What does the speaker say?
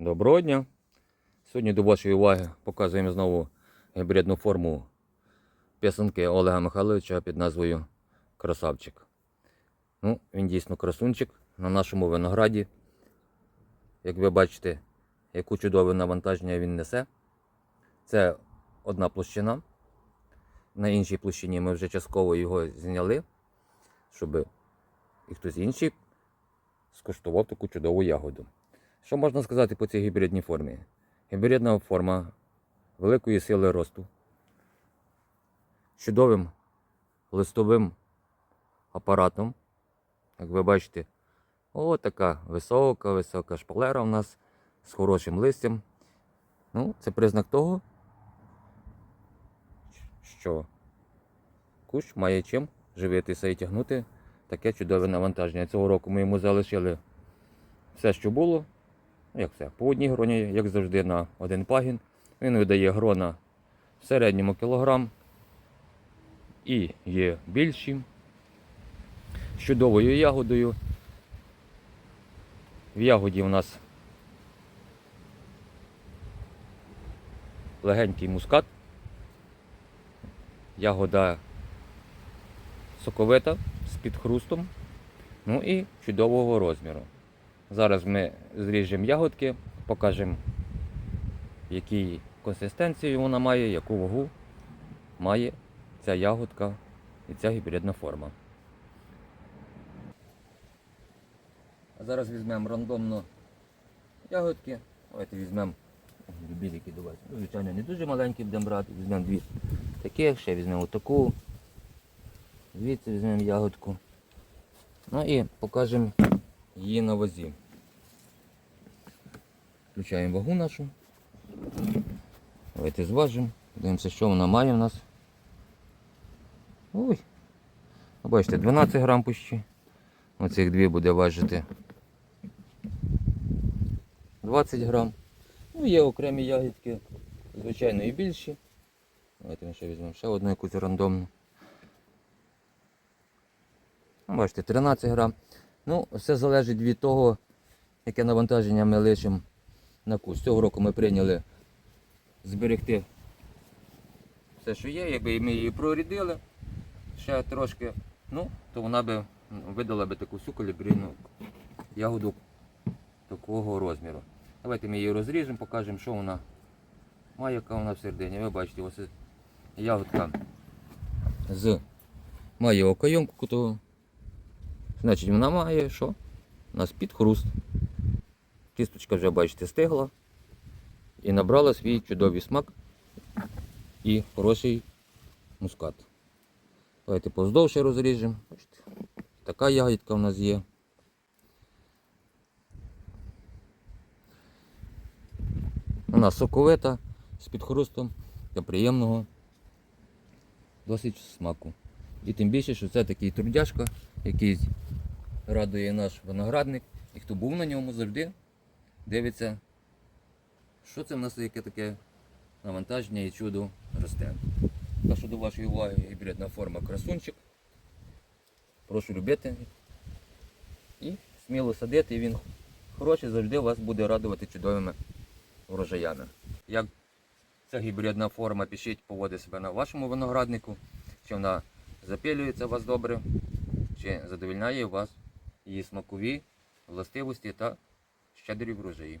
Доброго дня! Сьогодні до вашої уваги показуємо знову гібридну форму писанки Олега Михайловича під назвою Красавчик. Ну, він дійсно красунчик на нашому винограді. Як ви бачите, яку чудове навантаження він несе. Це одна площина. На іншій площині ми вже частково його зняли, щоб і хтось інший скуштував таку чудову ягоду. Що можна сказати по цій гібридній формі? Гібридна форма великої сили росту, чудовим листовим апаратом. Як ви бачите, о, така висока, висока шпалера у нас з хорошим листям. Ну, це признак того, що кущ має чим живитися і тягнути таке чудове навантаження. Цього року ми йому залишили все, що було. Як все, по одній гроні, як завжди, на один пагін. Він видає грона в середньому кілограм. І є більші. З чудовою ягодою. В ягоді у нас легенький мускат. Ягода соковита з підхрустом. Ну і чудового розміру. Зараз ми зріжемо ягодки, покажемо, якій консистенції вона має, яку вагу має ця ягодка і ця гібридна форма. Зараз візьмемо рандомно ягодки. Давайте візьмемо біліки вас. Ну, звичайно, не дуже маленькі будемо брати. Візьмемо дві таких, ще візьмемо таку. Звідси візьмемо ягодку. Ну і покажемо її на вазі. Включаємо вагу нашу. Давайте зважимо. Дивимося, що вона має в нас. Ой. Ну, Бачите, 12 грам почти. Оцих дві буде важити 20 грам. Ну, є окремі ягідки, звичайно, і більші. Давайте ми ще візьмемо ще одну якусь рандомну. Ну, Бачите, 13 грам. Ну, все залежить від того, яке навантаження ми лишимо на куст. Цього року ми прийняли зберегти все, що є, якби ми її прорідили ще трошки, ну, то вона би видала би таку всю калібрійну ягоду такого розміру. Давайте ми її розріжемо, покажемо, що вона має, яка вона всередині. Ви бачите, ось ягодка з має окайомку. Значить, вона має що? У нас підхруст. Кісточка вже, бачите, стигла і набрала свій чудовий смак і хороший мускат. Давайте поздовше розріжемо. Така ягідка у нас є. Вона соковита з підхрустом для приємного досить смаку. І тим більше, що це такий трудяшка, який радує наш виноградник. І хто був на ньому завжди дивиться, що це в нас яке таке навантаження і чудо росте. Так що до вашої уваги гібридна форма красунчик. Прошу любити і сміло садити, він хороший завжди вас буде радувати чудовими врожаями. Як ця гібридна форма пишіть, поводить себе на вашому винограднику, чи вона запилюється у вас добре, чи задовільняє вас її смакові властивості та щедрі врожаї.